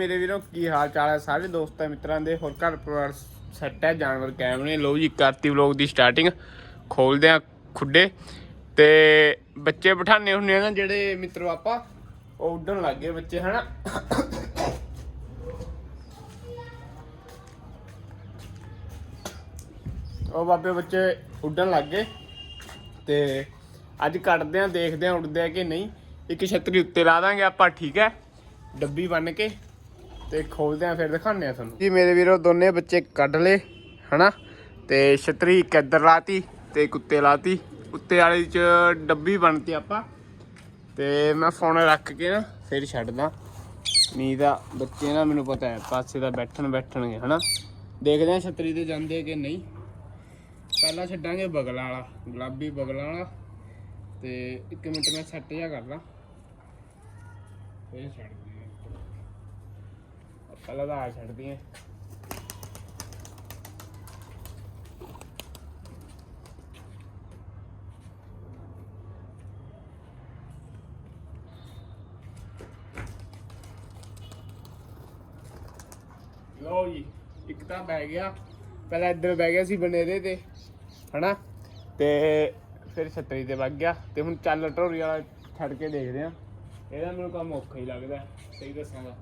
ਮੇਰੇ ਵੀਰੋ, ਕੀ ਹਾਲ ਚਾਲ ਹੈ ਸਾਰੇ ਦੋਸਤਾਂ ਮਿੱਤਰਾਂ ਦੇ? ਹੋਰ ਘਰ ਪਰਿਵਾਰ ਸੈੱਟ ਹੈ, ਜਾਨਵਰ ਕਾਇਮ ਨੇ। ਲੋ ਜੀ, ਕਰਤੀ ਵਲੌਗ ਦੀ ਸਟਾਰਟਿੰਗ ਖੋਲਦੇ ਆ ਖੁੱਡੇ। ਤੇ ਬੱਚੇ ਬਿਠਾਣੇ ਹੁੰਦੇ ਆ ਨਾ, ਜਿਹੜੇ ਮਿੱਤਰੋ ਆਪਾਂ, ਉਹ ਉੱਡਣ ਲੱਗ ਗਏ ਬੱਚੇ, ਹਨਾ? ਉਹ ਬਾਬੇ ਬੱਚੇ ਉੱਡਣ ਲੱਗ ਗਏ। ਤੇ ਅੱਜ ਕੱਢਦੇ ਆ ਦੇਖਦੇ ਆ ਉੱਡਦੇ ਆ ਕਿ ਨਹੀਂ। ਇੱਕ ਛਤਰੀ ਉੱਤੇ ਲਾ ਦਾਂਗੇ ਆਪਾਂ, ਠੀਕ ਹੈ? ਡੱਬੀ ਬੰਨ ਕੇ। ਤੇ ਖੋਲਦੇ ਆ, ਫਿਰ ਦਿਖਾਉਂਦੇ ਆ ਤੁਹਾਨੂੰ। ਜੀ, ਮੇਰੇ ਵੀਰੋ, ਦੋਨੇ ਬੱਚੇ ਕੱਢ ਲਏ, ਹਨਾ? ਤੇ ਛਤਰੀ ਇੱਕ ਇੱਧਰ ਲਾਤੀ ਤੇ ਕੁੱਤੇ ਉੱਤੇ ਲਾਤੀ। ਉੱਤੇ ਵਾਲੀ ਚ ਡੱਬੀ ਬਣਤੀ ਆਪਾਂ। ਤੇ ਮੈਂ ਫੋਨ ਰੱਖ ਕੇ ਨਾ ਫਿਰ ਛੱਡਦਾ। ਨਹੀਂ ਤਾਂ ਬੱਚੇ ਨਾ, ਮੈਨੂੰ ਪਤਾ ਹੈ, ਪਾਸੇ ਦਾ ਬੈਠਣ ਬੈਠਣਗੇ, ਹਨਾ? ਦੇਖਦੇ ਆ ਛਤਰੀ ਤੇ ਜਾਂਦੇ ਕਿ ਨਹੀਂ। ਪਹਿਲਾਂ ਛੱਡਾਂਗੇ ਬਗਲ ਵਾਲਾ, ਗੁਲਾਬੀ ਬਗਲ ਵਾਲਾ। ਤੇ 1 ਮਿੰਟ ਮੈਂ ਸੈੱਟ ਜਾ ਕਰਦਾ। ਫਿਰ ਛੱਡ ਪਹਿਲਾਂ ਤਾਂ ਆ ਛੱਡ ਦਈਏ ਲਓ ਜੀ, ਇੱਕ ਤਾਂ ਬਹਿ ਗਿਆ। ਪਹਿਲਾਂ ਇੱਧਰ ਬਹਿ ਗਿਆ ਸੀ ਬਨੇਰੇ ਤੇ, ਹਨਾ? ਤੇ ਫਿਰ ਛਤਰੀ ਤੇ ਵੱਗ ਗਿਆ। ਤੇ ਹੁਣ ਚੱਲ ਢੋਰੀ ਵਾਲਾ ਛੱਡ ਕੇ ਦੇਖਦੇ ਆ। ਇਹਦਾ ਮੈਨੂੰ ਕੰਮ ਔਖਾ ਹੀ ਲੱਗਦਾ, ਸਹੀ ਦੱਸਾਂਗਾ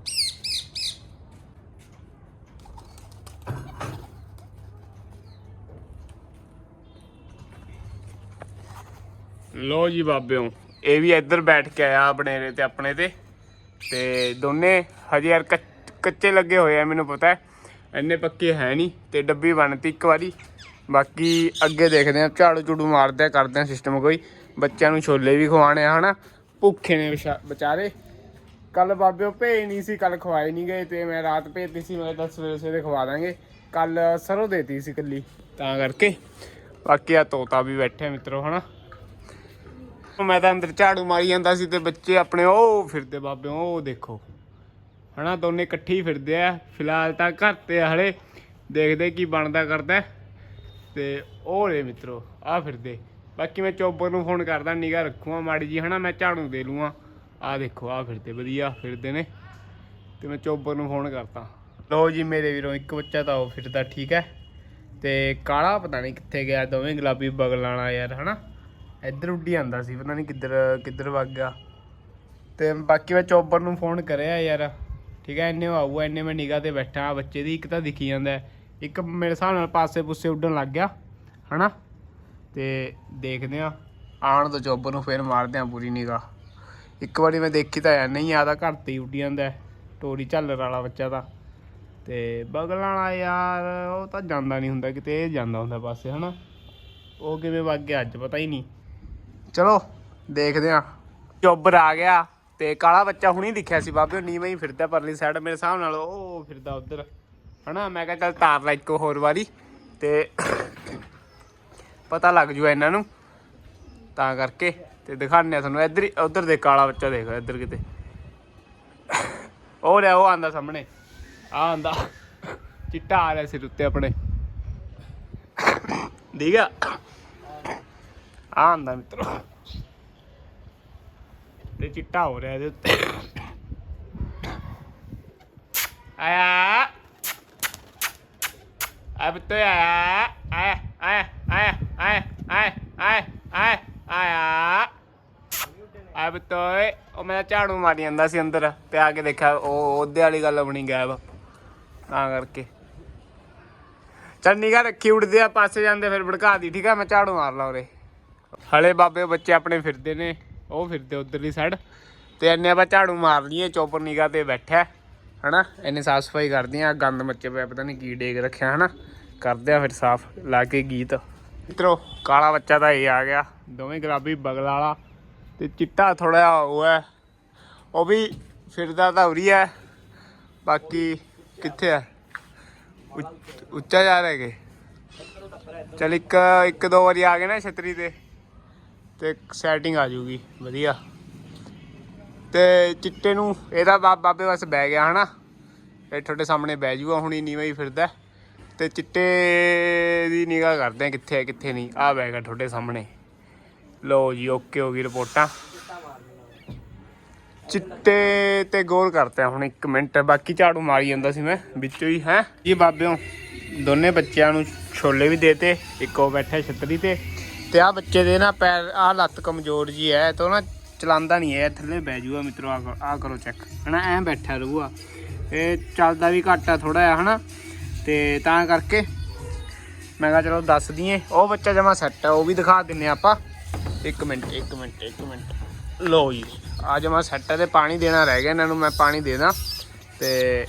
ਲੋ ਜੀ ਬਾਬਿਓ, ਇਹ ਵੀ ਇੱਧਰ ਬੈਠ ਕੇ ਆਇਆ ਬਨੇਰੇ ਤੇ ਆਪਣੇ ਤੇ। ਤੇ ਦੋਨੇ ਹਜੇ ਯਾਰ ਕੱਚ- ਕੱਚੇ ਲੱਗੇ ਹੋਏ ਆ, ਮੈਨੂੰ ਪਤਾ ਹੈ। ਇੰਨੇ ਪੱਕੇ ਹੈ ਨਹੀਂ ਤੇ ਡੱਬੀ ਬਣਤੀ ਇੱਕ ਵਾਰੀ। ਬਾਕੀ ਅੱਗੇ ਦੇਖਦੇ ਆ ਝਾੜੂ ਝੂੜੂ ਮਾਰਦੇ ਆ ਕਰਦੇ ਆ ਸਿਸਟਮ ਕੋਈ। ਬੱਚਿਆਂ ਨੂੰ ਛੋਲੇ ਵੀ ਖਵਾਣੇ ਆ, ਹਨਾ। ਭੁੱਖੇ ਨੇ ਵਿਚਾ- ਵਿਚਾਰੇ। ਕੱਲ ਬਾਬਿਓ ਭੇਜ ਨਹੀਂ ਸੀ ਕੱਲ ਖਵਾਏ ਨਹੀਂ ਗਏ ਤੇ ਮੈਂ ਰਾਤ ਭੇਜਤੀ ਸੀ, ਮੈਂ ਤਾਂ ਸਵੇਰੇ ਸਵੇਰੇ ਖਵਾ ਦਾਂਗੇ। ਕੱਲ ਸਰੋਂ ਦੇਤੀ ਸੀ ਕੱਲੀ, ਤਾਂ ਕਰਕੇ। ਬਾਕੀ ਆ ਤੋਤਾ ਵੀ ਬੈਠੇ ਮਿੱਤਰੋ, ਹਨਾ। ਮੈਂ ਤਾਂ ਅੰਦਰ ਝਾੜੂ ਮਾਰੀ ਜਾਂਦਾ ਸੀ ਤੇ ਬੱਚੇ ਆਪਣੇ ਉਹ ਫਿਰਦੇ ਬਾਬੇ, ਉਹ ਦੇਖੋ। ਹਨਾ, ਦੋਨੇ ਇਕੱਠੇ ਹੀ ਫਿਰਦੇ ਆ। ਫਿਲਹਾਲ ਤਾਂ ਘਰ ਤੇ ਆ ਹਲੇ। ਦੇਖਦੇ ਕੀ ਬਣਦਾ ਕਰਦਾ। ਤੇ ਉਹ ਰੇ ਮਿੱਤਰੋ, ਆ ਫਿਰਦੇ। ਬਾਕੀ ਮੈਂ ਚੋਬਰ ਨੂੰ ਫੋਨ ਕਰਦਾ ਨਿਗਾ ਰੱਖੂਗਾ ਮਾੜੀ ਜੀ ਹਨਾ, ਮੈਂ ਝਾੜੂ ਦੇ ਲੂਆਂ ਆ ਦੇਖੋ, ਆ ਫਿਰਦੇ, ਵਧੀਆ ਫਿਰਦੇ ਨੇ। ਤੇ ਮੈਂ ਚੋਬਰ ਨੂੰ ਫੋਨ ਕਰਤਾ ਲੋ ਜੀ, ਮੇਰੇ ਵੀਰੋ, ਇੱਕ ਬੱਚਾ ਤਾਂ ਉਹ ਫਿਰਦਾ, ਠੀਕ ਹੈ। ਤੇ ਕਾਲਾ ਪਤਾ ਨਹੀਂ ਕਿੱਥੇ ਗਿਆ, ਦੋਵੇਂ ਗੁਲਾਬੀ ਬਗਲ ਵਾਲਾ ਯਾਰ, ਹਨਾ। ਇੱਧਰ ਉੱਡੀ ਆਂਦਾ ਸੀ, ਪਤਾ ਨਹੀਂ ਕਿੱਧਰ ਕਿੱਧਰ ਵਗ ਗਿਆ। ਤੇ ਬਾਕੀ ਮੈਂ ਚੋਬਰ ਨੂੰ ਫੋਨ ਕਰਿਆ ਯਾਰ, ਠੀਕ ਹੈ, ਇੰਨੇ ਉਹ ਆਊਗਾ, ਇੰਨੇ ਮੈਂ ਨਿਗਾਹ ਤੇ ਬੈਠਾ ਬੱਚੇ ਦੀ ਇੱਕ ਤਾਂ ਦਿਖੀ ਜਾਂਦਾ ਇੱਕ ਮੇਰੇ ਹਿਸਾਬ ਨਾਲ ਪਾਸੇ ਪੁੱਸੇ ਉੱਡਣ ਲੱਗ ਗਿਆ, ਹਨਾ? ਤੇ ਦੇਖਦੇ ਆ ਆਣ ਤੋਂ ਚੌਬਰ ਨੂੰ, ਫੇਰ ਮਾਰਦੇ ਆ ਪੂਰੀ ਨਿਗਾਹ। ਇੱਕ ਵਾਰੀ ਮੈਂ ਦੇਖੀ ਤਾਂ ਹੈ, ਨਹੀਂ ਆਦਾ ਘਰ ਤੇ ਹੀ ਉੱਡੀ ਜਾਂਦਾ ਟੋਰੀ ਝੱਲਰ ਵਾਲਾ ਬੱਚਾ ਤਾਂ। ਤੇ ਬਗਲ ਵਾਲਾ ਯਾਰ, ਉਹ ਤਾਂ ਜਾਂਦਾ ਨਹੀਂ ਹੁੰਦਾ, ਕਿਤੇ ਇਹ ਜਾਂਦਾ ਹੁੰਦਾ ਪਾਸੇ, ਹਨਾ? ਉਹ ਕਿਵੇਂ ਵਗ ਗਿਆ, ਅੱਜ ਪਤਾ ਹੀ ਨਹੀਂ ਚਲੋ, ਦੇਖਦੇ ਆ ਚੋਬਰ ਆ ਗਿਆ ਤੇ ਕਾਲਾ ਬੱਚਾ ਹੁਣੀ ਦਿਖਿਆ ਸੀ ਬਾਬੇ ਨੀਵੇਂ ਹੀ ਫਿਰਦਾ ਪਰਲੀ ਸਾਈਡ ਮੇਰੇ ਹਿਸਾਬ ਨਾਲ ਉਹ ਫਿਰਦਾ ਉਧਰ। ਹਨਾ, ਮੈਂ ਕਿਹਾ ਚੱਲ ਤਾਰ ਲੈ ਇੱਕੋ ਹੋਰ ਵਾਰੀ ਤੇ ਪਤਾ ਲੱਗ ਜੂ ਇਹਨਾਂ ਨੂੰ। ਤਾਂ ਕਰਕੇ ਤੇ ਦਿਖਾਣੇ ਆ ਤੁਹਾਨੂੰ, ਇੱਧਰ ਹੀ, ਉਧਰ ਦੇ ਕਾਲਾ ਬੱਚਾ ਦੇਖੋ ਇੱਧਰ ਕਿਤੇ। ਉਹ ਰਿਹਾ ਉਹ ਆਂਦਾ ਸਾਹਮਣੇ। ਆ ਆਂਦਾ ਚਿੱਟਾ ਆ ਰਿਹਾ ਸਿਰ ਉੱਤੇ ਆਪਣੇ। ਠੀਕ ਆ? ਆਂਦਾ ਮਿੱਤਰੋ। ਤੇ ਚਿੱਟਾ ਹੋ ਰਿਹਾ ਇਹਦੇ ਉੱਤੇ। ਆਇਆ। ਆ ਬਿੱਤੋ ਆਇਆ। ਆਇਆ ਆਇਆ ਆਇਆ ਆਇਆ ਆਇਆ ਆਇਆ ਆਇਆ ਆਇਆ। ਆ ਬਿੱਤੋ ਉਹ ਮੈਂ ਝਾੜੂ ਮਾਰੀ ਜਾਂਦਾ ਸੀ ਅੰਦਰ ਤੇ ਆ ਕੇ ਦੇਖਿਆ ਉਹ ਉਹਦੇ ਵਾਲੀ ਗੱਲ ਬਣੀ ਗਾਇਬ। ਤਾਂ ਕਰਕੇ। ਚੱਲ ਨਿਗਾ ਰੱਖੀ ਉੜਦੇ ਆ, ਪਾਸੇ ਜਾਂਦੇ ਫਿਰ ਭੜਕਾ ਦੀ, ਠੀਕ ਆ? ਮੈਂ ਝਾੜੂ ਮਾਰ ਲਾ ਉਰੇ। ਹਲੇ ਬਾਬੇ ਬੱਚੇ ਆਪਣੇ ਫਿਰਦੇ ਨੇ, ਉਹ ਫਿਰਦੇ ਉਧਰਲੀ ਸਾਈਡ ਤੇ ਇੰਨੇ ਆਪਾਂ ਝਾੜੂ ਮਾਰ ਲਈਏ, ਚੋਪਰ ਨਿਗਾ ਤੇ ਬੈਠਾ ਹਨਾ? ਇੰਨੇ ਸਾਫ਼ ਸਫ਼ਾਈ ਕਰਦੇ ਆ, ਗੰਦ ਮੱਚੇ ਪਿਆ ਪਤਾ ਨਹੀਂ ਕੀ ਡੇਗ ਰੱਖਿਆ, ਹਨਾ? ਕਰਦੇ ਆ ਫਿਰ ਸਾਫ਼, ਲਾ ਕੇ ਗੀਤ। ਮਿੱਤਰੋ, ਕਾਲਾ ਬੱਚਾ ਤਾਂ ਇਹ ਆ ਗਿਆ, ਦੋਵੇਂ ਗੁਲਾਬੀ ਬਗਲ ਵਾਲਾ। ਤੇ ਚਿੱਟਾ ਥੋੜਾ ਉਹ ਹੈ, ਉਹ ਵੀ ਫਿਰਦਾ ਤਾਂ ਉਰੀ ਹੈ, ਬਾਕੀ ਕਿੱਥੇ ਹੈ? ਉੱਚਾ ਜਾ ਰਿਹਾ ਕਿ? ਚਲ ਇੱਕ ਇੱਕ ਦੋ ਵਾਰੀ ਆ ਗਏ ਨਾ ਛਤਰੀ ਤੇ। ਤੇ ਸੈਟਿੰਗ ਆ ਜੂਗੀ ਵਧੀਆ। ਤੇ ਚਿੱਟੇ ਨੂੰ, ਇਹਦਾ ਬਾਬ ਬਾਬੇ ਬਸ ਬਹਿ ਗਿਆ, ਹਨਾ? ਇਹ ਤੁਹਾਡੇ ਸਾਹਮਣੇ ਬਹਿ ਜੂਗਾ, ਹੁਣੀ ਨੀਵੇਂ ਹੀ ਫਿਰਦਾ। ਤੇ ਚਿੱਟੇ ਦੀ ਨਿਗਾਹ ਕਰਦੇ ਆ ਕਿੱਥੇ ਹੈ ਕਿੱਥੇ ਨਹੀਂ। ਆ ਬੈਗਾ ਤੁਹਾਡੇ ਸਾਹਮਣੇ। ਲਓ ਜੀ ਓਕੇ ਹੋ ਗਈ ਰਿਪੋਰਟਾਂ। ਚਿੱਟੇ ਤੇ ਗੋਲ ਕਰਤੇ ਹੁਣ 1 ਮਿੰਟ। ਬਾਕੀ ਝਾੜੂ ਮਾਰੀ ਜਾਂਦਾ ਸੀ ਮੈਂ, ਵਿੱਚੋਂ ਹੀ, ਹੈ? ਜੀ ਬਾਬਿਓ, ਦੋਨੇ ਬੱਚਿਆਂ ਨੂੰ ਛੋਲੇ ਵੀ ਦੇਤੇ ਇੱਕ ਉਹ ਬੈਠਾ ਛਤਰੀ ਤੇ। ਤੇ ਆ ਬੱਚੇ ਦੇ ਨਾ ਪੈਰ ਆ ਲੱਤ ਕਮਜ਼ੋਰ ਜੀ ਹੈ ਤੋਂ ਨਾ ਚਲਾਉਂਦਾ ਨਹੀਂ ਹੈ ਥੱਲੇ ਬਹਿ ਜੂਗਾ ਮਿੱਤਰੋ ਆ ਆ ਕਰੋ ਚੈੱਕ ਹਨਾ, ਐਂ ਬੈਠਾ ਰਹੂਗਾ। ਇਹ ਚੱਲਦਾ ਵੀ ਘੱਟ ਆ ਥੋੜਾ ਜਿਹਾ, ਹਨਾ। ਤੇ ਤਾਂ ਕਰਕੇ ਮੈਂ ਕਿਹਾ ਚਲੋ ਦੱਸ ਦਈਏ, ਉਹ ਬੱਚਾ ਜਮਾ ਸੈੱਟ ਆ, ਉਹ ਵੀ ਦਿਖਾ ਦਿੰਨੇ ਆਪਾਂ। 1 ਮਿੰਟ 1 ਮਿੰਟ 1 ਮਿੰਟ। ਲੋ ਜੀ ਆ ਜਮਾ ਸੈੱਟ ਆ ਤੇ ਪਾਣੀ ਦੇਣਾ ਰਹਿ ਗਿਆ, ਇਹਨਾਂ ਨੂੰ ਮੈਂ ਪਾਣੀ ਦੇ ਦਾਂ। ਤੇ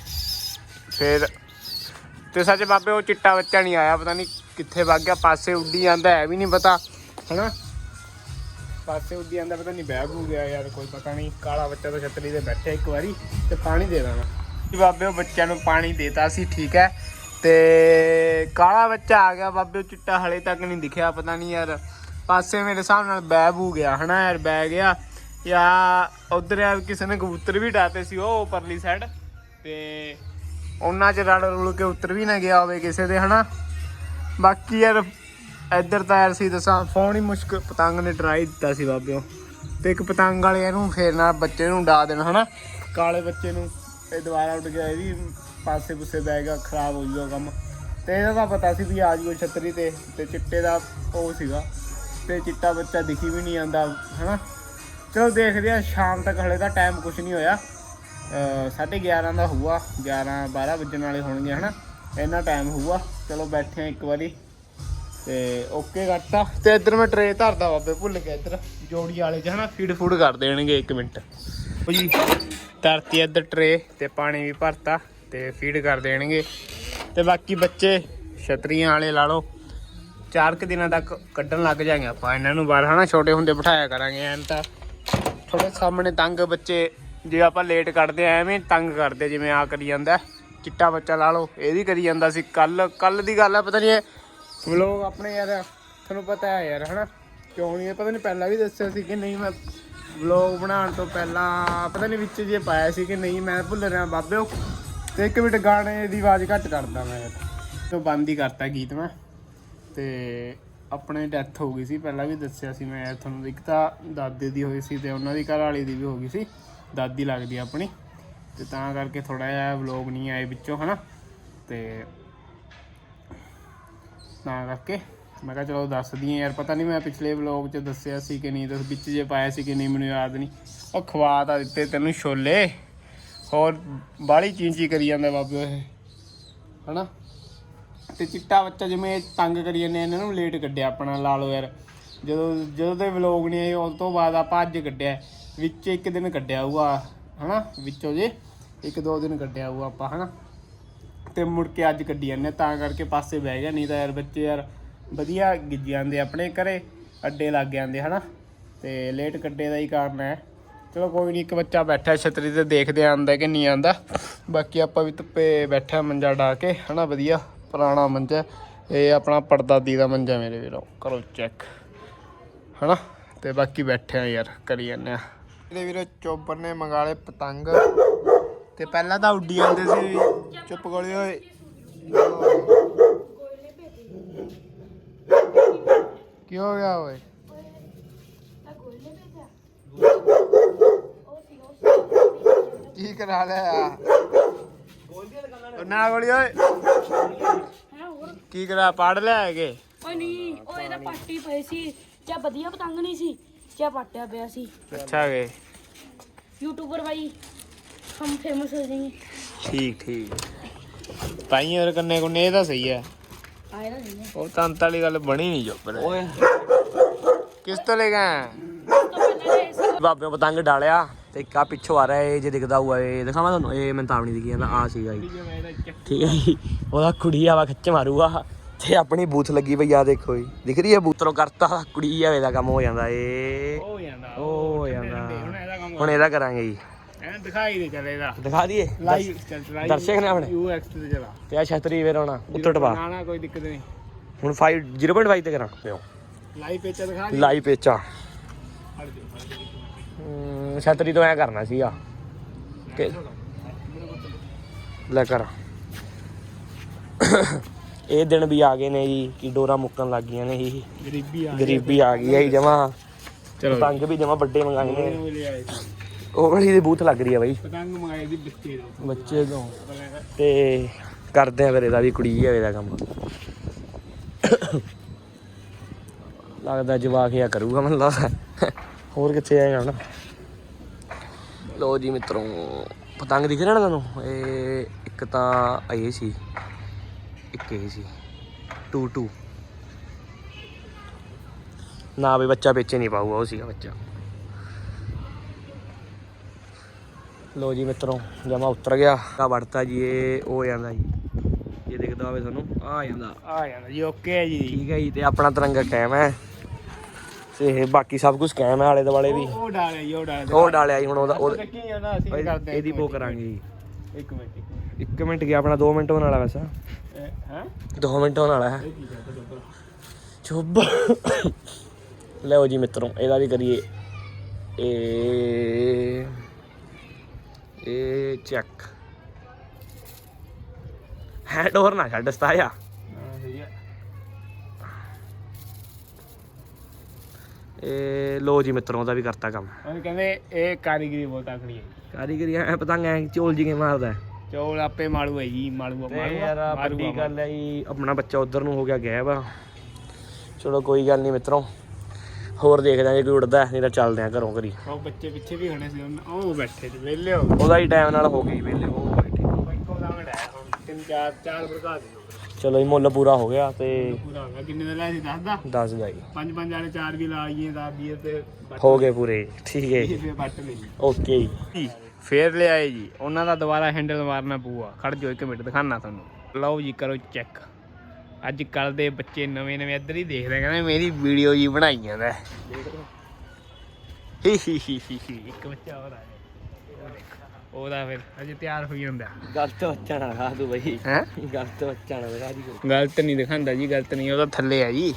ਫਿਰ, ਤੇ ਸੱਚ ਬਾਬੇ ਉਹ ਚਿੱਟਾ ਬੱਚਾ ਨਹੀਂ ਆਇਆ, ਪਤਾ ਨਹੀਂ ਕਿੱਥੇ ਵਗ ਗਿਆ, ਪਾਸੇ ਉੱਡੀ ਜਾਂਦਾ ਹੈ ਵੀ ਨਹੀਂ ਪਤਾ, ਹਨਾ? ਪਾਸੇ ਉੱਡੀ ਜਾਂਦਾ, ਪਤਾ ਨਹੀਂ ਬਹਿ ਬੂ ਗਿਆ ਯਾਰ, ਕੋਈ ਪਤਾ ਨਹੀਂ ਕਾਲਾ ਬੱਚਾ ਤਾਂ ਛਤਰੀ ਤੇ ਬੈਠਿਆ ਇੱਕ ਵਾਰੀ, ਤੇ ਪਾਣੀ ਦੇ ਦੇਣਾ। ਬਾਬੇ ਉਹ ਬੱਚਿਆਂ ਨੂੰ ਪਾਣੀ ਦੇਤਾ ਸੀ, ਠੀਕ ਹੈ, ਤੇ ਕਾਲਾ ਬੱਚਾ ਆ ਗਿਆ, ਬਾਬੇ ਉਹ ਚਿੱਟਾ ਹਲੇ ਤੱਕ ਨਹੀਂ ਦਿਖਿਆ, ਪਤਾ ਨਹੀਂ ਯਾਰ, ਪਾਸੇ ਮੇਰੇ ਹਿਸਾਬ ਨਾਲ ਬਹਿ ਬੂ ਗਿਆ, ਹਨਾ ਯਾਰ, ਬਹਿ ਗਿਆ, ਜਾਂ ਉਧਰ ਯਾਰ ਕਿਸੇ ਨੇ ਕਬੂਤਰ ਵੀ ਡਾਤੇ ਸੀ ਉਹ ਪਰਲੀ ਸਾਈਡ ਤੇ ਉਹਨਾਂ ਚ ਰਲ ਰੁਲ ਕੇ ਉੱਤਰ ਵੀ ਨਾ ਗਿਆ ਹੋਵੇ ਕਿਸੇ ਦੇ, ਹਨਾ? ਬਾਕੀ ਯਾਰ, ਇੱਧਰ ਤਾਂ ਯਾਰ ਸੀ ਦੱਸਾਂ ਫੋਨ ਹੀ ਮੁਸ਼ਕ, ਪਤੰਗ ਨੇ ਟਰਾਈ ਦਿੱਤਾ ਸੀ ਬਾਬਿਓ। ਤੇ ਇੱਕ ਪਤੰਗ ਵਾਲੇ ਇਹਨੂੰ ਫੇਰ ਨਾਲ ਬੱਚੇ ਨੂੰ ਉਡਾ ਦੇਣਾ, ਹਨਾ? ਕਾਲੇ ਬੱਚੇ ਨੂੰ ਇਹ ਦੁਬਾਰਾ ਉੱਡ ਗਿਆ, ਇਹ ਵੀ ਪਾਸੇ ਪੁੱਸੇ ਬਹਿ ਗਿਆ, ਖਰਾਬ ਹੋ ਜੂਗਾ ਕੰਮ। ਤੇ ਇਹਦਾ ਤਾਂ ਪਤਾ ਸੀ ਵੀ ਆ ਜੂਗਾ ਛਤਰੀ ਤੇ ਤੇ ਚਿੱਟੇ ਦਾ ਉਹ ਸੀਗਾ। ਤੇ ਚਿੱਟਾ ਬੱਚਾ ਦਿਖੀ ਵੀ ਨਹੀਂ ਆਂਦਾ ਹਨਾ? ਚਲੋ ਦੇਖਦੇ ਆ, ਸ਼ਾਮ ਤੱਕ ਹਲੇ ਤਾਂ ਟਾਈਮ ਕੁਝ ਨਹੀਂ ਹੋਇਆ। ਅਹ ਸਾਢੇ 11 ਦਾ ਹੋਊਗਾ 11 12 ਵੱਜਣ ਵਾਲੇ ਹੋਣਗੇ, ਹਨਾ? ਇੰਨਾ ਟਾਈਮ ਹੋਊਗਾ। ਚਲੋ ਬੈਠੇ ਆ ਇੱਕ ਵਾਰੀ। ਤੇ ਓਕੇ ਕਰਤਾ ਤੇ ਇੱਧਰ ਮੈਂ ਟਰੇ ਧਰਦਾ ਬਾਬੇ, ਭੁੱਲ ਗਿਆ ਇੱਧਰ। ਜੋੜੀ ਵਾਲੇ ਚ ਹਨਾ ਫੀਡ ਫੂਡ ਕਰ ਦੇਣਗੇ 1 ਮਿੰਟ। ਜੀ, ਧਰਤੀ ਇੱਧਰ ਟਰੇ ਤੇ ਪਾਣੀ ਵੀ ਭਰਤਾ ਤੇ ਫੀਡ ਕਰ ਦੇਣਗੇ। ਤੇ ਬਾਕੀ ਬੱਚੇ, ਛਤਰੀਆਂ ਵਾਲੇ ਲਾ ਲਓ। ਚਾਰ ਕੁ ਦਿਨਾਂ ਤੱਕ ਕੱਢਣ ਲੱਗ ਜਾਗੇ ਆਪਾਂ। ਇਹਨਾਂ ਨੂੰ ਬਾਹਰ ਹਨਾ, ਛੋਟੇ ਹੁੰਦੇ ਬਿਠਾਇਆ ਕਰਾਂਗੇ, ਐਨ ਤਾਂ ਥੋੜੇ ਸਾਹਮਣੇ ਤੰਗ ਬੱਚੇ, ਜੇ ਆਪਾਂ ਲੇਟ ਕੱਢਦੇ ਆ, ਐਵੇਂ ਤੰਗ ਕਰਦੇ ਜਿਵੇਂ ਆ ਕਰੀ ਜਾਂਦਾ। ਚਿੱਟਾ ਬੱਚਾ ਲਾ ਲਓ, ਇਹ ਵੀ ਕਰੀ ਜਾਂਦਾ ਸੀ। ਕੱਲ ਕੱਲ ਦੀ ਗੱਲ ਆ, ਪਤਾ ਨਹੀਂ ਇਹ ਵਲੋਗ ਆਪਣੇ ਯਾਰ, ਤੁਹਾਨੂੰ ਪਤਾ ਹੈ ਯਾਰ, ਹਨਾ? ਕਿਉਂ ਨਹੀਂ ਪਤਾ ਨਹੀਂ ਪਹਿਲਾਂ ਵੀ ਦੱਸਿਆ ਸੀ ਕਿ ਨਹੀਂ, ਮੈਂ ਵਲੋਗ ਬਣਾਉਣ ਤੋਂ ਪਹਿਲਾਂ, ਪਤਾ ਨਹੀਂ ਵਿੱਚ ਜੇ ਪਾਇਆ ਸੀ ਕਿ ਨਹੀਂ, ਮੈਂ ਭੁੱਲ ਰਿਹਾ ਬਾਬਿਓ। ਤੇ ਇੱਕ ਮਿੰਟ ਗਾਣੇ ਦੀ ਆਵਾਜ਼ ਘੱਟ ਕਰਦਾ ਮੈਂ। ਯਾਰ ਤੋਂ ਬੰਦ ਹੀ ਕਰਤਾ ਗੀਤ ਮੈਂ। ਤੇ ਆਪਣੇ ਡੈਥ ਹੋ ਗਈ ਸੀ, ਪਹਿਲਾਂ ਵੀ ਦੱਸਿਆ ਸੀ ਮੈਂ। ਤੁਹਾਨੂੰ ਇੱਕ ਤਾਂ ਦਾਦੇ ਦੀ ਹੋਈ ਸੀ ਤੇ ਉਹਨਾਂ ਦੀ ਘਰ ਵਾਲੀ ਦੀ ਵੀ ਹੋ ਗਈ ਸੀ। ਦਾਦੀ ਲੱਗਦੀ ਆਪਣੀ। ਤੇ ਤਾਂ ਕਰਕੇ ਥੋੜਾ ਜਿਹਾ ਵਲੋਗ ਨਹੀਂ ਆਏ ਵਿੱਚੋਂ, ਹਨਾ? ਤੇ ਤਾਂ ਕਰਕੇ ਮੈਂ ਕਿਹਾ ਚਲੋ ਦੱਸ ਦਈਏ ਯਾਰ, ਪਤਾ ਨਹੀਂ ਮੈਂ ਪਿਛਲੇ ਵਲੋਗ 'ਚ ਦੱਸਿਆ ਸੀ ਕਿ ਨਹੀਂ ਦੱਸ ਵਿੱਚ ਜੇ ਪਾਇਆ ਸੀ ਕਿ ਨਹੀਂ, ਮੈਨੂੰ ਯਾਦ ਨਹੀਂ। ਉਹ ਖਵਾ ਤਾਂ ਦਿੱਤੇ ਤੈਨੂੰ ਛੋਲੇ। ਹੋਰ ਬਾਹਲੀ ਚੀਂਚੀ ਕਰੀ ਜਾਂਦਾ ਬਾਬੇ ਇਹ ਹਨਾ? ਤੇ ਚਿੱਟਾ ਬੱਚਾ ਜਿਵੇਂ ਤੰਗ ਕਰੀ ਜਾਂਦੇ ਇਹਨਾਂ ਨੂੰ ਲੇਟ ਕੱਢਿਆ ਆਪਣਾ, ਲਾ ਲਓ ਯਾਰ। ਜਦੋਂ ਜਦੋਂ ਦੇ ਵਲੋਗ ਨਹੀਂ ਆਏ ਉਸ ਤੋਂ ਬਾਅਦ ਆਪਾਂ ਅੱਜ ਕੱਢਿਆ। ਵਿੱਚ ਇੱਕ ਦਿਨ ਕੱਢਿਆ ਹੋਊਗਾ। ਹਨਾ? ਵਿੱਚੋਂ ਜੇ ਇੱਕ ਦੋ ਦਿਨ ਕੱਢਿਆ ਹੋਊਗਾ ਆਪਾਂ ਹਨਾ? ਤੇ ਮੁੜ ਕੇ ਅੱਜ ਕੱਢੀ ਜਾਂਦੇ ਆ, ਤਾਂ ਕਰਕੇ ਪਾਸੇ ਬਹਿ ਗਿਆ ਨਹੀਂ ਤਾਂ ਯਾਰ ਬੱਚੇ ਯਾਰ ਵਧੀਆ ਗਿੱਜ ਜਾਂਦੇ ਆਪਣੇ ਘਰੇ ਅੱਡੇ ਲੱਗ ਜਾਂਦੇ ਹਨਾ? ਤੇ ਲੇਟ ਕੱਢੇ ਦਾ ਹੀ ਕਾਰਨ ਹੈ। ਚਲੋ ਕੋਈ ਨਹੀਂ ਇੱਕ ਬੱਚਾ ਬੈਠਾ ਛਤਰੀ ਤੇ ਦੇਖਦੇ ਆਂਦਾ ਕਿ ਨਹੀਂ ਆਂਦਾ ਬਾਕੀ ਆਪਾਂ ਵੀ ਧੁੱਪੇ ਬੈਠਾ ਮੰਜਾ ਡਾ ਕੇ ਹਨਾ? ਵਧੀਆ ਪੁਰਾਣਾ ਮੰਜਾ ਇਹ ਆਪਣਾ ਪੜਦਾਦੀ ਦਾ ਮੰਜਾ ਮੇਰੇ ਵੀਰੋ ਕਰੋ ਚੈੱਕ ਹਨਾ? ਤੇ ਬਾਕੀ ਬੈਠੇ ਆ ਯਾਰ ਕਰੀ ਜਾਂਦੇ ਆ। ਇਹਦੇ ਵੀਰੋ ਚੋਬਰ ਨੇ ਮੰਗਾਲੇ ਪਤੰਗ। ਤੇ ਪਹਿਲਾਂ ਤਾਂ ਉੱਡੀ ਜਾਂਦੇ ਸੀ ਚੁੱਪ ਗੋਲੀ ਓਏ। ਕੀ ਹੋ ਗਿਆ ਓਏ? ਕੀ ਕਰਾ ਲਿਆ? ਉਹ ਨਾ ਗੋਲੀ ਓਏ। ਕੀ ਕਰਾ, ਪੜ ਲਿਆ ਹੈਗੇ? ਓਏ ਨਹੀਂ ਉਹ ਇਹਦਾ ਪਾਟੀ ਪਈ ਸੀ। ਚਾ ਵਧੀਆ ਪਤੰਗ ਨਹੀਂ ਸੀ। ਚਾ ਪਾਟਿਆ ਪਿਆ ਸੀ। ਅੱਛਾ ਗਏ ਯੂਟਿਊਬਰ ਬਾਈ ਹਮ ਫੇਮਸ ਹੋ ਜਾਏंगे ਠੀਕ ਠੀਕ। ਤਾਈ ਹੋਰ ਕੰਨੇ ਕੋਨੇ ਇਹ ਤਾਂ ਸਹੀ ਹੈ ਆਇਆ ਨਹੀਂ ਹੈ ਉਹ ਤੰਤ ਵਾਲੀ ਗੱਲ ਬਣੀ ਨਹੀਂ ਜੋ ਪਰ ਓਏ। ਕਿਸ ਤੋਂ ਲੈ ਗਏ ਤੋਂ ਬਾਬੇ ਪਤੰਗ ਡਾਲਿਆ ਤੇ ਇੱਕ ਆ ਪਿੱਛੋਂ ਆ ਰਿਹਾ ਇਹ ਜੇ ਦਿਖਦਾ ਹੋਊਗਾ ਇਹ ਦਿਖਾਵਾਂ ਤੁਹਾਨੂੰ? ਇਹ ਮੈਨੂੰ ਤਾਂ ਵੀ ਨਹੀਂ ਦਿਖੀ ਜਾਂਦਾ ਆ ਸੀਗਾ ਜੀ ਠੀਕ ਹੈ ਜੀ। ਉਹਦਾ ਕੁੜੀ ਆਵਾ ਖਿੱਚ ਮਾਰੂਗਾ। ਤੇ ਆਪਣੀ ਬੂਥ ਲੱਗੀ ਪਈ ਆ ਦੇਖੋ ਜੀ। ਦਿਖ ਰਹੀ ਹੈ ਬੂਤਰੋਂ ਕਰਤਾ। ਕੁੜੀ ਆਵੇ ਦਾ ਕੰਮ ਹੋ ਜਾਂਦਾ ਏ। ਹੋ ਜਾਂਦਾ ਉਹ ਹੋ ਜਾਂਦਾ ਹੁਣ ਇਹਦਾ ਕਰਾਂਗੇ ਜੀ। ਐ ਦਿਖਾਈ ਦੇ ਚੱਲੇਗਾ ਦਿਖਾ ਦਈਏ? ਲਾਈਵ ਚੱਲ ਲਾਈਵ ਦਰਸ਼ਕ ਨੇ ਆਪਣੇ? ਯੂ ਐਕਸ ਤੇ ਚਲਾ। ਤੇ ਆ ਛਤਰੀ ਵੇਰ ਆਉਣਾ ਉੱਤਰ ਟਪਾ। ਨਾ ਨਾ ਕੋਈ ਦਿੱਕਤ ਨਹੀਂ। ਹੁਣ 5 0.5 ਤੇ ਕਰਾਂ ਪਿਓ। ਲਾਈਵ ਪੇਚਾ ਦਿਖਾ ਦੇ। ਛਤਰੀ ਤੋਂ ਐ ਕਰਨਾ ਸੀਗਾ। ਕਿ ਲੈ। ਕਰ। ਇਹ ਦਿਨ ਵੀ ਆ ਗਏ ਨੇ ਜੀ ਕਿ ਡੋਰਾ ਮੁੱਕਣ ਲੱਗ ਗਈਆਂ ਨੇ ਜੀ। ਗਰੀਬੀ ਆ ਗਰੀਬੀ ਆ ਗਈ ਹੈ ਜਮਾ। ਚਲੋ ਪਤੰਗ ਵੀ ਜਮਾ ਵੱਡੇ ਮੰਗਾਏ ਨੇ। ਉਹ ਵਾਲੀ ਦੀ ਬੂਥ ਲੱਗ ਰਹੀ ਆ ਬਾਈ। ਪਤੰਗ ਮੰਗਾਈ ਦੀ ਬੱਚੇ ਤੋਂ। ਬੱਚੇ ਤੋਂ। ਤੇ ਕਰਦੇ ਆ ਫਿਰ ਇਹਦਾ ਵੀ ਕੁੜੀ ਹੈ ਇਹਦਾ ਕੰਮ। ਲੱਗਦਾ ਜਵਾਕ ਆ ਕਰੂਗਾ ਮੈਨੂੰ ਲੱਗਦਾ। ਹੋਰ ਕਿੱਥੇ ਆਏਗਾ ਹੁਣ? ਲੋ ਜੀ ਮਿੱਤਰੋ ਪਤੰਗ ਦਿਖ ਰਿਹਾ ਨਾ ਤੁਹਾਨੂੰ? ਇਹ ਇੱਕ ਤਾਂ ਇਹ ਸੀ। ਇੱਕ ਇਹ ਸੀ। To to. ਨਾ ਵੀ ਬੱਚਾ ਵੇਚੇ ਨਹੀਂ ਪਾਊਗਾ ਉਹ ਸੀਗਾ ਬੱਚਾ। ਲੋ ਜੀ ਮਿੱਤਰੋ ਜਮਾ ਉਤਰ ਗਿਆ। ਆ ਵੜਤਾ ਜੀ ਇਹ ਹੋ ਜਾਂਦਾ ਜੀ। ਇਹ ਦਿਖਦਾ ਹੋਵੇ ਤੁਹਾਨੂੰ ਆ ਜਾਂਦਾ। ਆ ਜਾਂਦਾ ਜੀ ਓਕੇ ਜੀ। ਠੀਕ ਹੈ ਜੀ ਤੇ ਆਪਣਾ ਤਿਰੰਗਾ ਕਾਇਮ ਹੈ। ਤੇ ਬਾਕੀ ਸਭ ਕੁਝ ਕਾਇਮ ਹੈ ਆਲੇ ਦੁਆਲੇ ਵੀ। ਉਹ ਡਾਲਿਆ ਜੀ ਉਹ ਡਾਲਿਆ। ਉਹ ਡਾਲਿਆ ਜੀ ਹੁਣ ਉਹਦਾ ਉਹ- ਇਹਦੀ ਬੋ ਕਰਾਂਗੇ ਜੀ। ਇੱਕ ਮਿੰਟ ਇੱਕ ਮਿੰਟ। 1 ਮਿੰਟ ਗਿਆ ਆਪਣਾ 2 ਮਿੰਟ ਹੋਣ ਵਾਲਾ ਵੈਸਾ ਹੈ? 2 ਮਿੰਟ ਹੋਣ ਵਾਲਾ ਹੈ। ਇਹ ਚੁੱਪ। ਲਓ ਜੀ ਮਿੱਤਰੋ ਇਹਦਾ ਵੀ ਕਰੀਏ। ਇਹ ਇਹ ਚੈੱਕ ਹੈਂਡ ਓਵਰ ਨਾ ਛੱਡ ਸਤਾਇਆ। ਇਹ ਲੋ ਜੀ ਮਿੱਤਰੋ ਦਾ ਵੀ ਕਰਤਾ ਕੰਮ। ਉਹ ਕਹਿੰਦੇ ਇਹ ਕਾਰੀਗਰੀ ਬਹੁਤ ਤਕੜੀ ਹੈ। ਕਾਰੀਗਰੀ ਐ ਪਤੰਗ ਐ ਚੋਲ ਜੀ ਕੇ ਮਾਰਦਾ। ਚੌਲ ਆਪੇ ਮਾਰੂ ਹੈ ਜੀ ਮਾਰੂ ਤੇ ਮਾਰੂ ਯਾਰ ਵੱਡੀ ਗੱਲ ਹੈ ਜੀ ਆਪਣਾ ਬੱਚਾ ਉਧਰ ਨੂੰ ਹੋ ਗਿਆ ਗਾਇਬ ਆ। ਚਲੋ ਕੋਈ ਗੱਲ ਨਹੀਂ ਮਿੱਤਰੋ। ਹੋਰ ਦੇਖਦੇ ਆਂ ਜੇ ਕੋਈ ਉੜਦਾ ਹੈ, ਨਹੀਂ ਤਾਂ ਚੱਲਦੇ ਆ ਘਰੋਂ ਘਰੀ। ਉਹ ਬੱਚੇ ਪਿੱਛੇ ਵੀ ਖੜੇ ਸੀ ਉਹਨਾਂ- ਉਹ ਬੈਠੇ ਸੀ ਵਿਹਲੇ ਹੋ ਉਹਦਾ ਹੀ ਟਾਈਮ ਨਾਲ ਹੋ ਗਈ ਵੇਲੇ ਉਹ ਬੈਠੇ ਇੱਕੋ ਦਾ ਮੜਾ ਹੁਣ ਤਿੰਨ ਚਾਰ ਚਾਰ ਭਰਕਾ ਦੇ ਚਲੋ ਜੀ ਮੁੱਲ ਪੂਰਾ ਹੋ ਗਿਆ ਤੇ ਪੂਰਾ ਹੋ ਗਿਆ। ਕਿੰਨੇ ਦਾ ਲੈ ਸੀ ਦੱਸਦਾ ਦੱਸ ਦਾ ਜੀ। ਪੰਜ ਪੰਜ ਵਾਲੇ ਚਾਰ ਵੀ ਲਾਈਏ ਦਾ ਵੀਰ ਤੇ ਹੋ ਗਏ ਪੂਰੇ ਠੀਕ ਹੈ ਜੀ। ਫੇ ਬੱਟ ਲਈ ਓਕੇ ਜੀ। ਫੇਰ ਲਿਆਏ ਜੀ ਉਹਨਾਂ ਦਾ ਦੁਬਾਰਾ ਹੈਂਡਲ ਮਾਰਨਾ ਪਊਗਾ। ਖੜ ਜਾਓ ਇੱਕ ਮਿੰਟ ਦਿਖਾਣਾ ਤੁਹਾਨੂੰ। ਲਓ ਜੀ ਕਰੋ ਚੈੱਕ ਅੱਜ ਕੱਲ ਦੇ ਬੱਚੇ ਨਵੇਂ ਨਵੇਂ ਇੱਧਰ ਹੀ ਦੇਖਦੇ ਕਹਿੰਦੇ ਮੇਰੀ ਵੀਡੀਓ ਜੀ ਬਣਾਈ ਜਾਂਦਾ ਹੈ। ਹੀ ਹੀ ਹੀ ਇੱਕ ਬੱਚਾ ਹੋਰ ਆ ਗਿਆ। ਉਹਦਾ ਫਿਰ ਅਜੇ ਤਿਆਰ ਹੋਈ ਹੁੰਦਾ ਗਲਤ ਬੱਚਾ ਨਾ ਖਾ ਤੂੰ ਬਈ। ਹੈ? ਗਲਤ ਬੱਚਾ ਨਾ ਦਿਖਾ ਦੀ ਗਲਤ ਨਹੀਂ ਦਿਖਾਉਂਦਾ ਜੀ ਗਲਤ ਨਹੀਂ ਉਹਦਾ ਥੱਲੇ ਆ ਜੀ।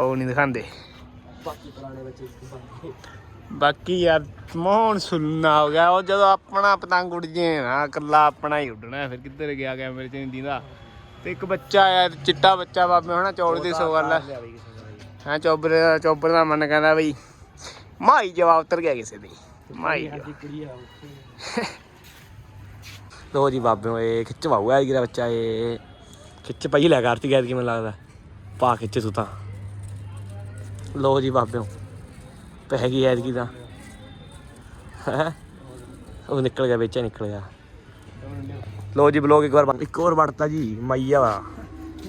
ਉਹ ਨਹੀਂ ਦਿਖਾਉਂਦੇ ਬਾਕੀ ਪੁਰਾਣੇ ਬੱਚੇ ਬਾਕੀ ਯਾਰ ਮੋਹਨ ਸੁਣਨਾ ਹੋ ਗਿਆ। ਉਹ ਜਦੋਂ ਆਪਣਾ ਪਤੰਗ ਉੱਡ ਜੇ ਨਾ ਇਕੱਲਾ ਆਪਣਾ ਹੀ ਉੱਡਣਾ। ਫਿਰ ਕਿੱਧਰ ਗਿਆ ਕੈਮਰੇ 'ਚ ਨਹੀਂ ਦੀਦਾ। ਤੇ ਇੱਕ ਬੱਚਾ ਯਾਰ ਚਿੱਟਾ ਬੱਚਾ ਬਾਬੇ ਹੋਣਾ ਚੌੜ ਦੀ ਸੋ ਗੱਲ ਹੈ ਹਾਂ ਚੋਬਰ ਚੋਬਰ ਦਾ ਮਨ ਕਹਿੰਦਾ ਬਈ ਮਾਈ ਜਵਾਬ ਉਤਰ ਗਿਆ ਕਿਸੇ ਦੀ। ਮਾਈ। ਲੋ ਜੀ ਬਾਬੇ ਓਏ ਖਿੱਚ ਪਾਊਗਾ ਇਹ ਬੱਚਾ ਇਹ। ਖਿੱਚ ਪਈ ਲੈ ਕਰਤੀ ਗੈਰ ਕਿਵੇਂ ਲੱਗਦਾ? ਪਾ ਖਿੱਚ ਤੂੰ ਤਾਂ। ਲੋ ਜੀ ਬਾਬੇ ਪੈ ਗਈ ਐਤਕੀ ਤਾਂ? ਉਹ ਨਿਕਲ ਗਿਆ ਵਿੱਚ ਨਿਕਲ ਗਿਆ। ਲੋ ਜੀ ਬਲੌਗ ਇੱਕ ਵਾਰ ਬੰਦ ਇੱਕ ਹੋਰ ਵੜਤਾ ਜੀ ਮਈਆ ਵਾ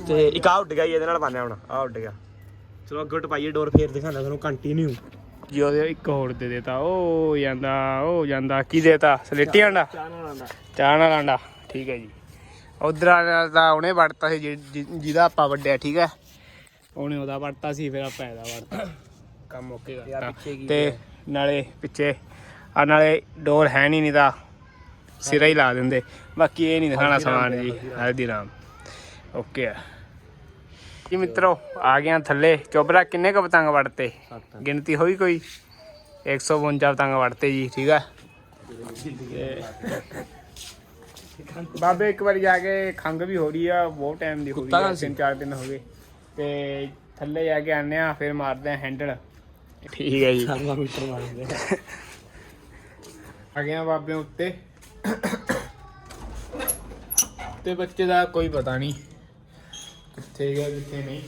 ਤੇ ਇੱਕ ਆ ਉੱਡ ਗਿਆ ਜੀ, ਇਹਦੇ ਨਾਲ ਬੰਨਿਆ ਹੁਣ ਆ ਉੱਡ ਗਿਆ। ਚਲੋ ਅੱਗੇ ਟਪਾਈਏ ਡੋਰ ਫੇਰ ਦਿਖਾਣਾ ਤੁਹਾਨੂੰ ਕੰਟੀਨਿਊ ਜੀ ਉਹਦੇ ਇੱਕ ਹੋਰ ਦੇ ਦੇਤਾ ਉਹ ਜਾਂਦਾ ਉਹ ਜਾਂਦਾ ਕੀ ਦੇਤਾ? ਸਲੇਟੀ ਆਂਡਾ ਚਾਹ ਨਾਲ ਆਂਡਾ ਠੀਕ ਹੈ ਜੀ। ਉਧਰ ਦਾ ਉਹਨੇ ਵੜਤਾ ਸੀ ਜਿਹਦਾ ਆਪਾਂ ਵੱਡਿਆ ਠੀਕ ਹੈ? ਉਹਨੇ ਉਹਦਾ ਵੜਤਾ ਸੀ ਫਿਰ ਆਪਾਂ ਇਹਦਾ ਵੜਤਾ ਕੰਮ ਓਕੇ ਕਰਤਾ। ਤੇ ਨਾਲੇ ਪਿੱਛੇ ਆ ਨਾਲੇ ਡੋਰ ਹੈ ਨਹੀਂ ਨਹੀਂ ਤਾਂ। ਸਿਰਾ ਹੀ ਲਾ ਦਿੰਦੇ। ਬਾਕੀ ਇਹ ਨਹੀਂ ਦਿਖਾਣਾ ਸਮਾਨ ਜੀ ਹਲਦੀ ਰਾਮ ਓਕੇ ਆ। ਜੀ ਮਿੱਤਰੋ ਆ ਗਿਆ ਥੱਲੇ। ਚੋਬਰਾ ਕਿੰਨੇ ਕ ਪਤੰਗ ਵੜਤੇ? ਗਿਣਤੀ ਹੋਈ ਕੋਈ? 152 ਪਤੰਗ ਵੜਤੇ ਜੀ ਠੀਕ ਆ? ਬਾਬੇ ਇੱਕ ਵਾਰੀ ਜਾ ਕੇ ਖੰਗ ਵੀ ਹੋ ਰਹੀ ਆ ਬਹੁਤ ਟਾਈਮ ਦੀ ਹੋ ਰਹੀ ਆ? ਤਿੰਨ ਚਾਰ ਦਿਨ ਹੋ ਗਏ। ਤੇ ਥੱਲੇ ਜਾ ਕੇ ਆਨੇ ਆ ਫਿਰ ਮਾਰਦੇ ਆ ਹੈਂਡਲ। ਠੀਕ ਹੈ ਜੀ। ਸਰਵਾ ਮੀਟਰ ਮਾਰਦੇ ਆ ਗਏ ਆ ਬਾਬੇ ਉੱਤੇ। ਤੇ ਬੱਚੇ ਦਾ ਕੋਈ ਪਤਾ ਨਹੀਂ ਕਿੱਥੇ ਗਿਆ, ਕਿੱਥੇ ਨਹੀਂ।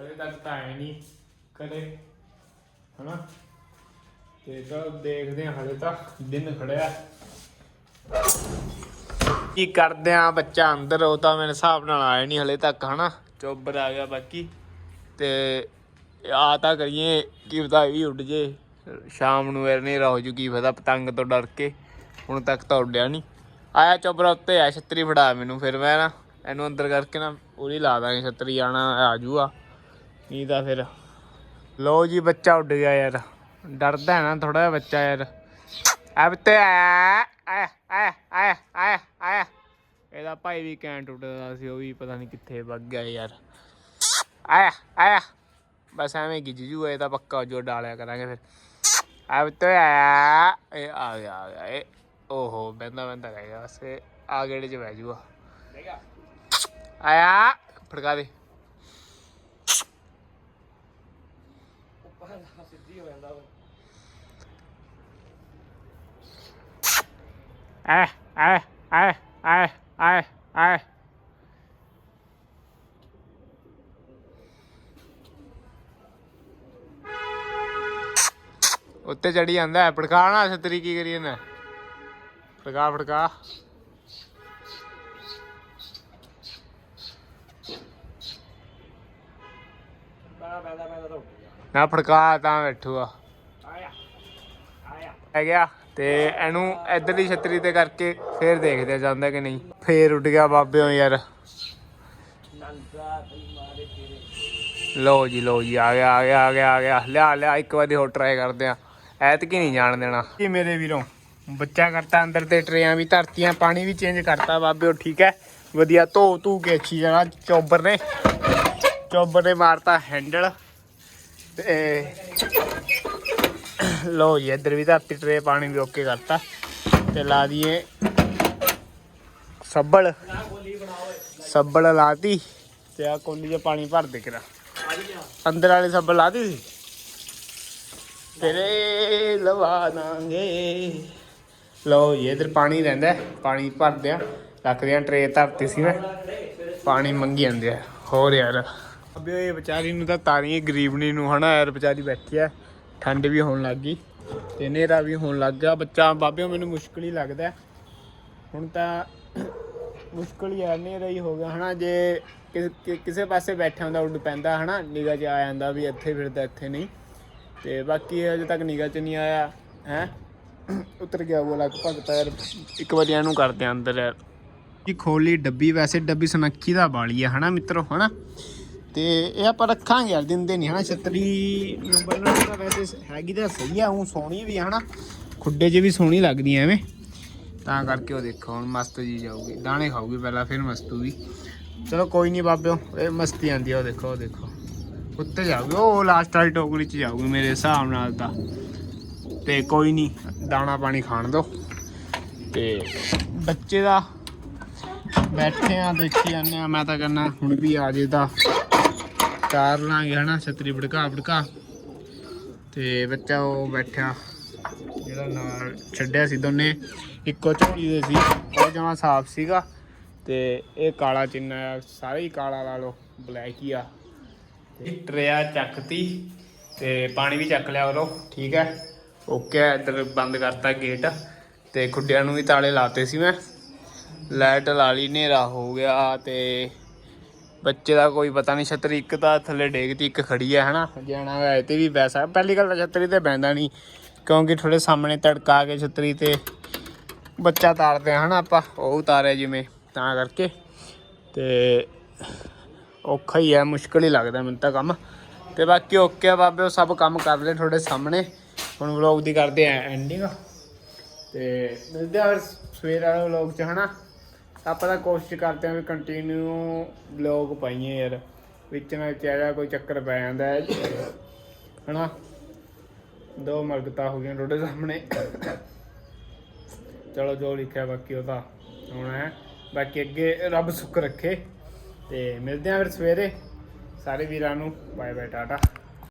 ਹਲੇ ਤੱਕ ਤਾਂ ਆਇਆ ਨਹੀਂ ਕਦੇ, ਹਨਾ? ਤੇ ਤਾਂ ਦੇਖਦੇ ਹਾਂ ਹਲੇ ਤਾਂ ਦਿਨ ਖੜਿਆ। ਕੀ ਕਰਦੇ ਆ ਬੱਚਾ ਅੰਦਰ, ਉਹ ਤਾਂ ਮੇਰੇ ਹਿਸਾਬ ਨਾਲ ਆਇਆ ਨਹੀਂ ਹਲੇ ਤੱਕ, ਹਨਾ? ਚੋਬਰ ਆ ਗਿਆ ਬਾਕੀ। ਤੇ ਆ ਤਾਂ ਕਰੀਏ, ਕੀ ਪਤਾ ਇਹ ਵੀ ਉੱਡ ਜੇ। ਸ਼ਾਮ ਨੂੰ ਐ ਨਹੀਂ ਹੋ ਜੂ ਕੀ ਪਤਾ ਪਤੰਗ ਤੋਂ ਡਰ ਕੇ। ਹੁਣ ਤੱਕ ਤਾਂ ਉੱਡਿਆ ਨਹੀਂ ਆਇਆ ਚੋਬਰਾ ਉੱਤੇ ਆ ਛਤਰੀ ਫੜਾ ਮੈਨੂੰ, ਫਿਰ ਮੈਂ ਨਾ ਇਹਨੂੰ ਅੰਦਰ ਕਰਕੇ ਨਾ ਪੂਰੀ ਲਾ ਦਾਂਗੇ ਛਤਰੀ, ਆਣਾ ਆ ਜੂਗਾ। ਨਹੀਂ ਤਾਂ ਫਿਰ ਲੋ ਜੀ, ਬੱਚਾ ਉੱਡ ਗਿਆ ਯਾਰ। ਡਰਦਾ ਹੈ ਨਾ ਥੋੜਾ ਜਿਹਾ ਬੱਚਾ ਯਾਰ। ਆ ਬੱਤੇ ਆਇਆ ਆਇਆ ਆਇਆ ਆਇਆ ਆਇਆ ਇਹਦਾ ਭਾਈ ਵੀ ਕੈਂਟ ਉੱਡਦਾ ਸੀ, ਉਹ ਵੀ ਪਤਾ ਨਹੀਂ ਕਿੱਥੇ ਵੱਗ ਗਿਆ ਯਾਰ। ਆਇਆ ਆਇਆ ਬਸ ਐਵੇਂ ਗਿੱਜ ਜੂ ਇਹ ਤਾਂ ਪੱਕਾ ਜੋ ਡਾਲਿਆ ਕਰਾਂਗੇ ਫਿਰ। Ah, tô aí. Aí, aí, aí. Oh, benda, benda, aí. Você, aí, ele já vai jogar. Aí, aí, por cá, aí. Ah, ah, ah, ah, ah, ah. ਉੱਤੇ ਚੜੀ ਜਾਂਦਾ ਹੈ। ਫੜਕਾ ਨਾ ਛਤਰੀ ਕੀ ਕਰੀ ਜਾਂਦਾ ਫੜਕਾ ਫੜਕਾ ਨਾ ਫੜਕਾ ਤਾਂ ਬੈਠੂਗਾ ਆ। ਗਿਆ ਤੇ ਇਹਨੂੰ ਇਧਰਲੀ ਛਤਰੀ ਤੇ ਕਰਕੇ ਫੇਰ ਦੇਖਦੇ ਜਾਂਦਾ ਕਿ ਨਹੀਂ। ਫੇਰ ਉੱਡ ਗਿਆ ਬਾਬਿਓ ਯਾਰ। ਲੋ ਜੀ ਲੋ ਜੀ ਆ ਗਿਆ ਆ ਗਿਆ ਆ ਗਿਆ ਆ ਗਿਆ। ਲਿਆ ਲਿਆ ਇੱਕ ਵਾਰੀ ਹੋਰ ਟਰਾਈ ਕਰਦੇ ਆ। ਐਤਕੀ ਨਹੀਂ ਜਾਣ ਦੇਣਾ। ਕੀ ਮੇਰੇ ਵੀਰੋਂ, ਬੱਚਾ ਕਰਤਾ ਅੰਦਰ ਤੇ ਟਰੇਆਂ ਵੀ ਧਰਤੀਆਂ, ਪਾਣੀ ਵੀ ਚੇਂਜ ਕਰਤਾ ਬਾਬਿਓ, ਠੀਕ ਹੈ? ਵਧੀਆ, ਧੋ ਧੂ ਕੇ ਅੱਛੀ ਜਗ੍ਹਾ, ਚੌਬਰ ਨੇ ਚੌਬਰ ਨੇ ਮਾਰਤਾ ਹੈਂਡਲ ਤੇ ਲੋ ਜੀ, ਇੱਧਰ ਵੀ ਧਰਤੀ, ਟਰੇ ਪਾਣੀ ਵੀ ਓਕੇ ਕਰਤਾ ਤੇ ਲਾ ਦਈਏ ਸੱਬਲ। ਸੱਬਲ ਲਾਤੀ ਤੇ ਆ ਕੋਲੀ 'ਚ ਪਾਣੀ ਭਰ ਦੇ ਕਿਰਾ ਅੰਦਰ ਵਾਲੇ ਸੱਬਲ ਲਾਤੀ ਸੀ? ਤੇਰੇ ਲਵਾ ਦਾਂਗੇ। ਲਓ ਜੀ, ਇੱਧਰ ਪਾਣੀ ਰਹਿੰਦਾ ਪਾਣੀ ਭਰਦੇ ਆ। ਰੱਖਦੇ ਆ ਟਰੇ ਧਰਤੀ ਸੀ ਮੈਂ ਪਾਣੀ ਮੰਗੀ ਜਾਂਦੇ ਆ। ਹੋਰ ਯਾਰ, ਅਬੇ ਇਹ ਵਿਚਾਰੀ ਨੂੰ ਤਾਂ ਤਾਰੀ ਗਰੀਬਣੀ ਨੂੰ ਹਨਾ ਯਾਰ, ਵਿਚਾਰੀ ਬੈਠੀ ਆ। ਠੰਡ ਵੀ ਹੋਣ ਲੱਗ ਗਈ ਤੇ ਹਨੇਰਾ ਵੀ ਹੋਣ ਲੱਗ ਗਿਆ। ਬੱਚਾ ਬਾਬੇ ਮੈਨੂੰ ਮੁਸ਼ਕਲ ਹੀ ਲੱਗਦਾ ਹੁਣ ਤਾਂ ਮੁਸ਼ਕਲ ਹੀ ਆ, ਹਨੇਰਾ ਹੀ ਹੋ ਗਿਆ, ਹਨਾ। ਜੇ ਕਿਸੇ ਪਾਸੇ ਬੈਠਾ ਹੁੰਦਾ ਉੱਡ ਪੈਂਦਾ, ਹਨਾ। ਨਿਗਾਹ 'ਚ ਆ ਜਾਂਦਾ ਵੀ ਇੱਥੇ ਫਿਰਦਾ, ਇੱਥੇ ਨਹੀਂ। ਤੇ ਬਾਕੀ ਅਜੇ ਤੱਕ ਨਿਗਾਹ 'ਚ ਨਹੀਂ ਆਇਆ, ਹੈ? ਉਤਰ ਗਿਆ ਉਹ ਲਗਭਗ ਤਾਂ ਇੱਕ ਵਾਰੀ ਇਹਨੂੰ ਕਰਦੇ ਆ ਅੰਦਰ ਯਾਰ। ਜੀ ਖੋਲੀ ਡੱਬੀ ਵੈਸੇ ਡੱਬੀ ਸੁਨੱਖੀ ਦਾ ਬਾਲੀ ਆ, ਹਨਾ ਮਿੱਤਰੋ, ਹਨਾ? ਤੇ ਇਹ ਆਪਾਂ ਰੱਖਾਂਗੇ ਯਾਰ ਦਿੰਦੇ ਨਹੀਂ, ਹਨਾ? ਛਤਰੀ ਨੂੰ ਬੰਨਣ ਦਾ ਵੈਸੇ ਹੈਗੀ ਤਾਂ ਸਹੀ ਆ ਉਹ ਸੋਹਣੀ ਵੀ ਆ, ਹਨਾ? ਖੁੱਡੇ 'ਚ ਵੀ ਸੋਹਣੀ ਲੱਗਦੀ ਐ ਐਵੇਂ। ਤਾਂ ਕਰਕੇ ਉਹ ਦੇਖੋ, ਹੁਣ ਮਸਤ ਜੀ ਜਾਊਗੀ। ਦਾਣੇ ਖਾਊਗੀ ਪਹਿਲਾਂ, ਫਿਰ ਮਸਤੂਗੀ ਚਲੋ ਕੋਈ ਨਹੀਂ ਬਾਬਿਓ, ਇਹ ਮਸਤੀ ਆਂਦੀ ਆ, ਉਹ ਦੇਖੋ ਉਹ ਦੇਖੋ। ਉੱਤੇ ਜਾਊਗੀ, ਉਹ ਲਾਸਟ ਵਾਲੀ ਟੋਕਰੀ 'ਚ ਜਾਊਗੀ ਮੇਰੇ ਹਿਸਾਬ ਨਾਲ ਤਾਂ। ਤੇ ਕੋਈ ਨਹੀਂ ਦਾਣਾ ਪਾਣੀ ਖਾਣ ਦੋ। ਤੇ ਬੱਚੇ ਦਾ ਬੈਠੇ ਆ, ਦੇਖੀ ਜਾਂਦੇ ਆ। ਮੈਂ ਤਾਂ ਕਹਿੰਦਾ, ਹੁਣ ਵੀ ਆ ਜੇ ਤਾਂ ਚਾਰ ਲਾਂਗੇ, ਹਨਾ, ਛਤਰੀ ਭੜਕਾ ਭੜਕਾ। ਤੇ ਬੱਚਾ ਉਹ ਬੈਠਿਆ, ਜਿਹੜਾ ਨਾਲ ਛੱਡਿਆ ਸੀ ਦੋਨੇ। ਇੱਕੋ ਝੋਲੀ ਦੇ ਸੀ, ਉਹ ਜਮਾ ਸਾਫ਼ ਸੀਗਾ। ਤੇ ਇਹ ਕਾਲਾ ਚਿੰਨਾ ਆ, ਸਾਰੇ ਹੀ ਕਾਲਾ ਲਾ ਲਓ, ਬਲੈਕ ਹੀ ਆ। ਟਰਿਆ ਚੱਕਤੀ ਤੇ ਪਾਣੀ ਵੀ ਚੱਕ ਲਿਆ ਉਹਰੋ ਠੀਕ ਹੈ? ਓਕੇ ਇੱਧਰ ਬੰਦ ਕਰਤਾ ਗੇਟ ਤੇ ਖੁੱਡਿਆਂ ਨੂੰ ਵੀ ਤਾਲੇ ਲਾਤੇ ਸੀ ਮੈਂ। ਲਾਈਟ ਲਾ ਲਈ, ਹਨੇਰਾ ਹੋ ਗਿਆ ਤੇ ਬੱਚੇ ਦਾ ਕੋਈ ਪਤਾ ਨਹੀਂ ਛਤਰੀ ਇੱਕ ਤਾਂ ਥੱਲੇ ਡੇਗਤੀ ਇੱਕ ਖੜੀ ਹੈ, ਹਨਾ? ਜਾਣਾ ਹੋਇਆ ਤੇ ਵੀ ਵੈਸਾ ਪਹਿਲੀ ਗੱਲ ਤਾਂ ਛਤਰੀ ਤੇ ਬੈਂਦਾ ਨਹੀਂ, ਕਿਉਂਕਿ ਥੋੜੇ ਸਾਹਮਣੇ ਤੜਕਾ ਕੇ ਛਤਰੀ ਤੇ ਬੱਚਾ ਤਾਰਦੇ ਆ, ਹਨਾ ਆਪਾਂ? ਉਹ ਉਤਾਰਿਆ ਜਿਵੇਂ, ਤਾਂ ਕਰਕੇ। ਤੇ ਔਖਾ ਹੀ ਹੈ, ਮੁਸ਼ਕਲ ਹੀ ਲੱਗਦਾ ਮੈਨੂੰ ਤਾਂ ਕੰਮ। ਤੇ ਬਾਕੀ ਓਕੇ ਆ ਬਾਬੇ, ਉਹ ਸਭ ਕੰਮ ਕਰ ਲਏ ਤੁਹਾਡੇ ਸਾਹਮਣੇ। ਹੁਣ ਵਲੌਗ ਦੀ ਕਰਦੇ ਆ ਐਂਡਿੰਗ ਤੇ ਮਿਲਦੇ ਆ ਫਿਰ ਸਵੇਰ ਵਾਲੇ ਵਲੌਗ ਚ, ਹਨਾ? ਆਪਾਂ ਤਾਂ ਕੋਸ਼ਿਸ਼ ਕਰਦੇ ਆ ਵੀ ਕੰਟੀਨਿਊ ਵਲੌਗ ਪਾਈਏ ਯਾਰ। ਵਿੱਚ ਨਾ ਚਾਹਿਆ ਕੋਈ ਚੱਕਰ ਪੈ ਜਾਂਦਾ ਹੈ। ਹਨਾ? ਦੋ ਮਰਗਤਾ ਹੋ ਗਈਆਂ ਤੁਹਾਡੇ ਸਾਹਮਣੇ। ਚਲੋ ਜੋ ਲਿਖਿਆ ਬਾਕੀ ਉਹ ਤਾਂ ਹੋਣਾ ਹੈ। ਬਾਕੀ ਅੱਗੇ ਰੱਬ ਸੁੱਖ ਰੱਖੇ। ਤੇ ਮਿਲਦੇ ਆ ਫਿਰ ਸਵੇਰੇ। ਸਾਰੇ ਵੀਰਾਂ ਨੂੰ। Bye bye Tata.